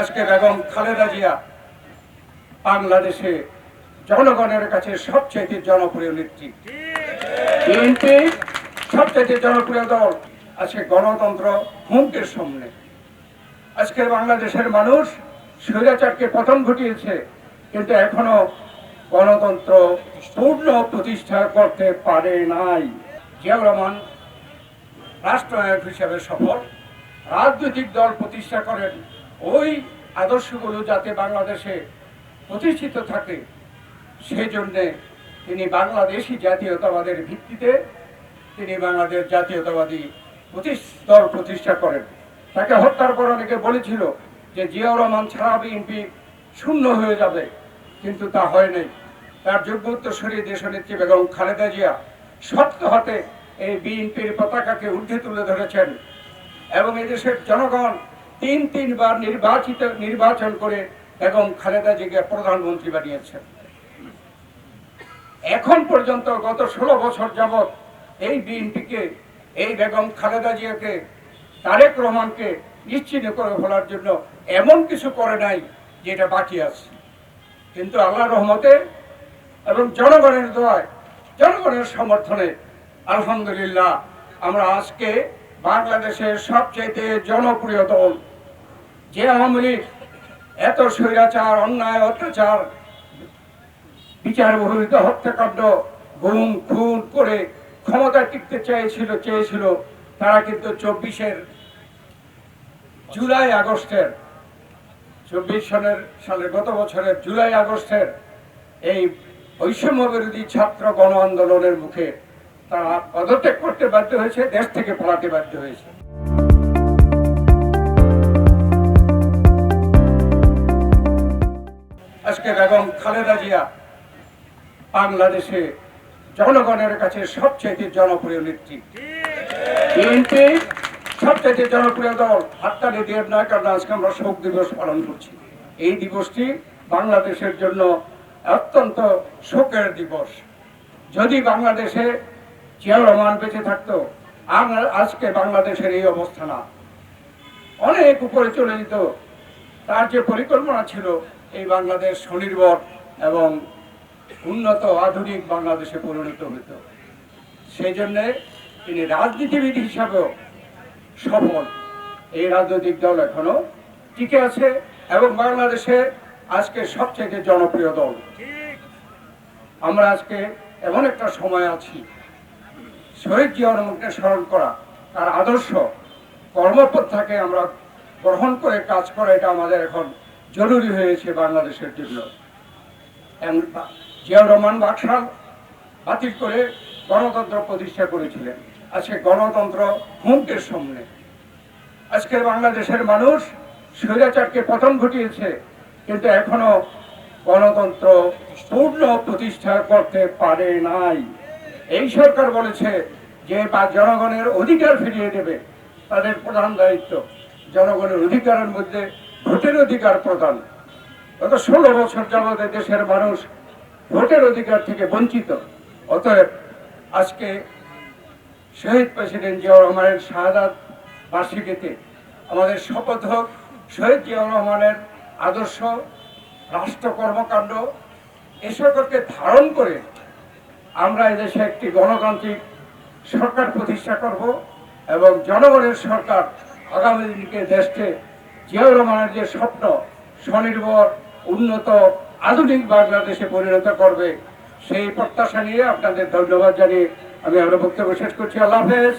আজকে বেগম খালেদা জিয়া বাংলাদেশে জনগণের কাছে সবচেয়ে জনপ্রিয় নেত্রী। বিএনপি সবচেয়ে জনপ্রিয় দল আজকে গণতন্ত্র হুমকির সামনে। আজকে বাংলাদেশের মানুষ স্বৈরাচারকে পতন ঘটিয়েছে, কিন্তু এখনও গণতন্ত্র পূর্ণ প্রতিষ্ঠা করতে পারে নাই। জিয়াউর রহমান রাষ্ট্রনায়ক হিসেবে সফল। রাজনৈতিক দল প্রতিষ্ঠা করেন ওই আদর্শগুলো যাতে বাংলাদেশে প্রতিষ্ঠিত থাকে সেই জন্যে তিনি বাংলাদেশি জাতীয়তাবাদের ভিত্তিতে তিনি বাংলাদেশ জাতীয়তাবাদী দল প্রতিষ্ঠা করেন। তাকে হত্যার পর অনেকে বলেছিল যে জিয়াউর রহমান ছাড়া বিএনপি শূন্য হয়ে যাবে, কিন্তু তা হয় নাই। তার যোগ্য উত্তরসূরি দেশনেত্রী বেগম খালেদা জিয়া শক্ত হাতে এই বিএনপির পতাকাকে ঊর্ধ্বে তুলে ধরেছেন এবং এদেশের জনগণ তিন তিনবার নির্বাচিত, নির্বাচন করে বেগম খালেদা জিকে প্রধানমন্ত্রী বানিয়েছেন। এখন পর্যন্ত গত ষোলো বছর যাবৎ এই বিএনপিকে, এই বেগম খালেদা জিয়াকে, তারেক রহমানকে নিশ্চিন্ন করে ফেলার জন্য এমন কিছু করে নাই যেটা বাকি আছে। কিন্তু আল্লাহ রহমতে এবং জনগণের দোয়ায়, জনগণের সমর্থনে আলহামদুলিল্লাহ আমরা আজকে বাংলাদেশের সবচাইতে জনপ্রিয় দল যে আওয়ামী লীগ এত স্বৈরাচার, অন্যায়, অত্যাচার, বিচার বহির্ভূত হত্যাকাণ্ড, গুম, খুন করে ক্ষমতা টিকতে চেয়েছিল চেয়েছিল, তারা কিন্তু চব্বিশের জুলাই আগস্টের, চব্বিশ সালের সালের গত বছরের জুলাই আগস্টের এই বৈষম্য বিরোধী ছাত্র গণ আন্দোলনের মুখে তারা পদত্যাগ করতে বাধ্য হয়েছে, দেশ থেকে পালাতে বাধ্য হয়েছে। বেগম খালেদা জিয়া বাংলাদেশে জনগণের কাছে সবচেয়ে জনপ্রিয় নেত্রী। বিএনপি সবচেয়ে জনপ্রিয় দল হাততালি দিয়ে নয় কারণ আজকে আমরা শোক দিবস পালন করছি। এই দিবসটি বাংলাদেশের জন্য অত্যন্ত শোকের দিবস। যদি বাংলাদেশে জিয়াউর রহমান বেঁচে থাকতো আজকে বাংলাদেশের এই অবস্থা না অনেক উপরে চলে যেত। তার যে পরিকল্পনা ছিল এই বাংলাদেশ স্বনির্ভর এবং উন্নত আধুনিক বাংলাদেশে পরিণত হতো। সেই জন্যে তিনি রাজনীতিবিদ হিসাবেও সফল। এই রাজনৈতিক দল এখনও টিকে আছে এবং বাংলাদেশে আজকে সবচেয়ে জনপ্রিয় দল। আমরা আজকে এমন একটা সময় আছি। শহীদ রহমানকে স্মরণ করা, তার আদর্শ কর্মপন্থাকে আমরা গ্রহণ করে কাজ করা এটা আমাদের এখন জরুরি হয়েছে বাংলাদেশের জন্য। জিয়াউর রহমান বাকশাল বাতিল করে গণতন্ত্র প্রতিষ্ঠা করেছিলেন। আজকে গণতন্ত্র হুমকের সামনে। আজকের বাংলাদেশের মানুষ স্বৈরাচারকে পতন ঘটিয়েছে, কিন্তু এখনও গণতন্ত্র পূর্ণ প্রতিষ্ঠা করতে পারে নাই। এই সরকার বলেছে যে, বা জনগণের অধিকার ফিরিয়ে দেবে, তাদের প্রধান দায়িত্ব। জনগণের অধিকারের মধ্যে ভোটের অধিকার প্রদান গত ষোলো বছর যাবত দেশের মানুষ ভোটের অধিকার থেকে বঞ্চিত। অতএব আজকে শহীদ প্রেসিডেন্ট জিয়াউর রহমানের শাহাদাত বার্ষিকীতে আমাদের শপথ হোক, শহীদ জিয়াউর রহমানের আদর্শ, রাষ্ট্র কর্মকাণ্ড, এ সকলকে ধারণ করে আমরা এদেশে একটি গণতান্ত্রিক সরকার প্রতিষ্ঠা করব এবং জনগণের সরকার আগামী দিনকে দেশকে জিয়াউর রহমানের যে স্বপ্ন, স্বনির্ভর, উন্নত, আধুনিক বাংলাদেশে পরিণত করবে, সেই প্রত্যাশা নিয়ে আপনাদের ধন্যবাদ জানিয়ে আমি আমার বক্তব্য শেষ করছি। আল্লাহ হাফেজ।